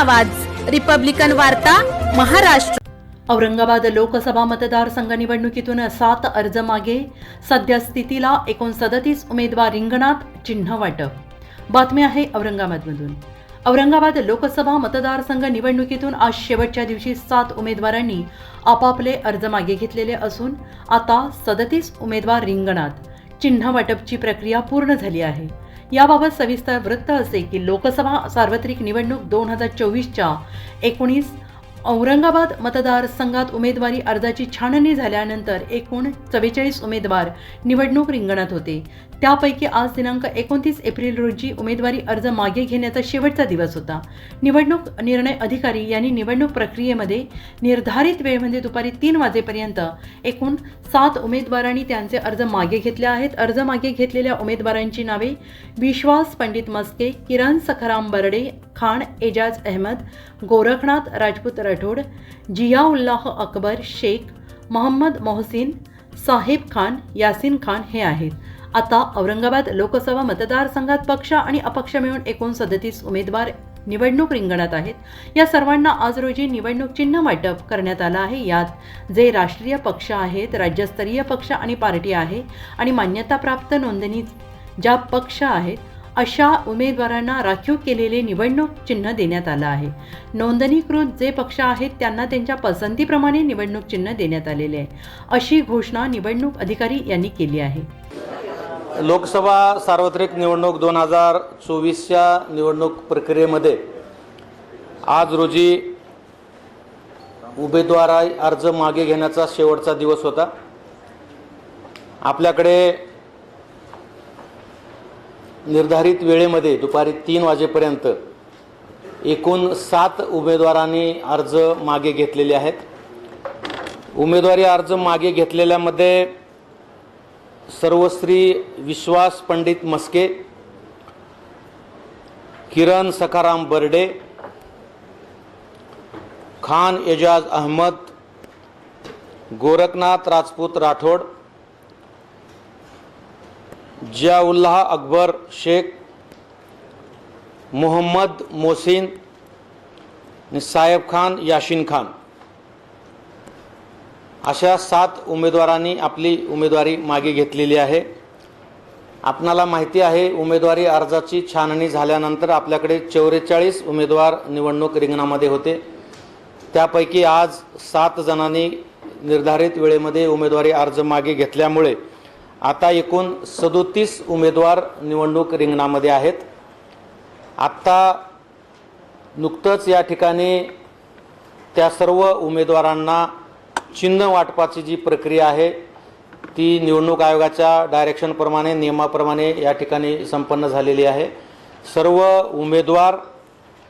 आवाज. रिपब्लिकन वार्ता महाराष्ट्र. औरंगाबाद लोकसभा मतदारसंघ निवडणुकीतून सात अर्ज मागे. सध्या स्थितीला एकूण सदतीस उमेदवार रिंगणात चिन्ह वाटप. बातमी आहे औरंगाबादमधून. औरंगाबाद लोकसभा मतदारसंघ निवडणुकीतून आज शेवटच्या दिवशी सात उमेदवारांनी आपापले अर्ज मागे घेतलेले असून आता सदतीस उमेदवार रिंगणात. चिन्ह वाटपची प्रक्रिया पूर्ण झाली आहे. याबाबत सविस्तर वृत्त असे की लोकसभा सार्वत्रिक निवडणूक दोन हजार चोवीसच्या एकोणीस औरंगाबाद मतदारसंघात उमेदवारी अर्जाची छाननी झाल्यानंतर एकूण चव्वेचाळीस उमेदवार निवडणूक रिंगणात होते. त्यापैकी आज दिनांक एकोणतीस एप्रिल रोजी उमेदवारी अर्ज मागे घेण्याचा शेवटचा दिवस होता. निवडणूक निर्णय अधिकारी यांनी निवडणूक प्रक्रियेमध्ये निर्धारित वेळ म्हणजे दुपारी तीन वाजेपर्यंत एकूण सात उमेदवारांनी त्यांचे अर्ज मागे घेतले आहेत. अर्ज मागे घेतलेल्या उमेदवारांची नावे विश्वास पंडित मस्के किरण सखाराम बर्डे खान एजाज अहमद गोरखनाथ राजपूत राठोड जियाउल्लाह अकबर शेख मोहम्मद मोहसिन साहेब खान यासिन खान हे आहेत. आता औरंगाबाद लोकसभा मतदारसंघात पक्ष आणि अपक्ष मिळून एकूण सदतीस उमेदवार निवडणूक रिंगणात आहेत. या सर्वांना आज रोजी निवडणूक चिन्ह वाटप करण्यात आलं आहे. यात जे राष्ट्रीय पक्ष आहेत राज्यस्तरीय पक्ष आणि पार्टी आहे आणि मान्यताप्राप्त नोंदणी ज्या पक्ष आहेत अशा उमेदवारांना राखीव केलेले निवडणूक चिन्ह देण्यात आलं आहे. नोंदणीकृत जे पक्ष आहेत त्यांना त्यांच्या पसंतीप्रमाणे निवडणूक चिन्ह देण्यात आलेले आहे. अशी घोषणा निवडणूक अधिकारी यांनी केली आहे. लोकसभा सार्वत्रिक निवडणूक दोन हजार चोवीसच्या निवडणूक प्रक्रियेमध्ये आज रोजी उमेदवार अर्ज मागे घेण्याचा शेवटचा दिवस होता. आपल्याकडे निर्धारित वेळेमध्ये दुपारी तीन वाजेपर्यंत एकूण सात उमेदवारांनी अर्ज मागे घेतलेले आहेत. उमेदवारी अर्ज मागे घेतलेल्यामध्ये सर्वश्री विश्वास पंडित मस्के किरण सखाराम बर्डे खान एजाज अहमद गोरखनाथ राजपूत राठोड जियाउल्लाह अकबर शेख मोहम्मद मोसिन आणि साहेब खान याशिन खान. अशा सात उमेदवारांनी आपली उमेदवारी मागे घेतलेली आहे. आपणाला माहिती आहे उमेदवारी अर्जाची छाननी झाल्यानंतर आपल्याकडे चौवेचाळीस उमेदवार निवडणूक रिंगणामध्ये होते. त्यापैकी आज सात जणांनी निर्धारित वेळेमध्ये उमेदवारी अर्ज मागे घेतल्यामुळे आता एकूण सदोतीस उमेदवार निवडणूक रिंगणामध्ये आहेत. आत्ता नुकतंच या ठिकाणी त्या सर्व उमेदवारांना चिन्ह वाटपाची जी प्रक्रिया आहे ती निवडणूक आयोगाच्या डायरेक्शनप्रमाणे नियमाप्रमाणे या ठिकाणी संपन्न झालेली आहे. सर्व उमेदवार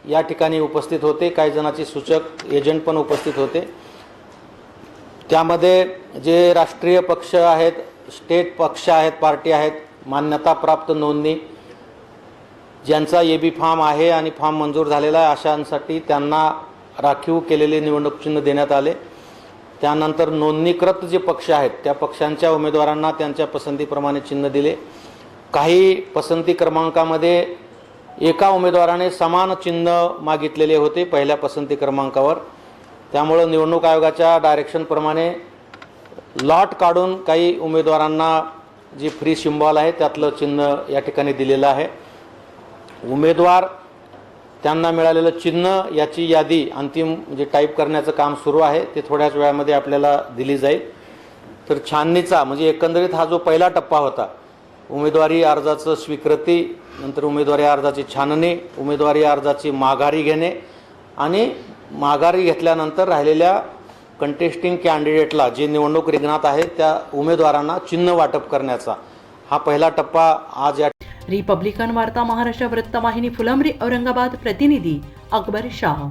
या ठिकाणी उपस्थित होते काही जणांचे सूचक एजंट पण उपस्थित होते. त्यामध्ये जे राष्ट्रीय पक्ष आहेत स्टेट पक्ष आहेत पार्टी आहेत मान्यताप्राप्त नोंदणी ज्यांचा ए बी फॉर्म आहे आणि फॉर्म मंजूर झालेला आहे अशांसाठी त्यांना राखीव केलेले निवडणूक चिन्ह देण्यात आले. त्यानंतर नोंदणीकृत जे पक्ष आहेत त्या पक्षांच्या उमेदवारांना त्यांच्या पसंतीप्रमाणे चिन्ह दिले. काही पसंती क्रमांकामध्ये एका उमेदवाराने समान चिन्ह मागितलेले होते पहिल्या पसंती क्रमांकावर. त्यामुळं निवडणूक आयोगाच्या डायरेक्शनप्रमाणे लॉट काढून काही उमेदवारांना जी फ्री सिम्बॉल आहे त्यातलं चिन्ह या ठिकाणी दिलेलं आहे. उमेदवार त्यांना मिळालेलं चिन्ह याची यादी अंतिम म्हणजे टाईप करण्याचं काम सुरू आहे. ते थोड्याच वेळामध्ये आपल्याला दिली जाईल. तर छाननीचा म्हणजे एकंदरीत हा जो पहिला टप्पा होता उमेदवारी अर्जाचं स्वीकृती नंतर उमेदवारी अर्जाची छाननी उमेदवारी अर्जाची माघारी घेणे आणि माघारी घेतल्यानंतर राहिलेल्या कंटेस्टिंग कॅन्डिडेटला जे निवडणूक रिंगणात आहेत त्या उमेदवारांना चिन्ह वाटप करण्याचा. हा पहिला टप्पा आज या रिपब्लिकन वार्ता महाराष्ट्र वृत्तवाहिनी फुलंब्री औरंगाबाद प्रतिनिधी अकबर शाह.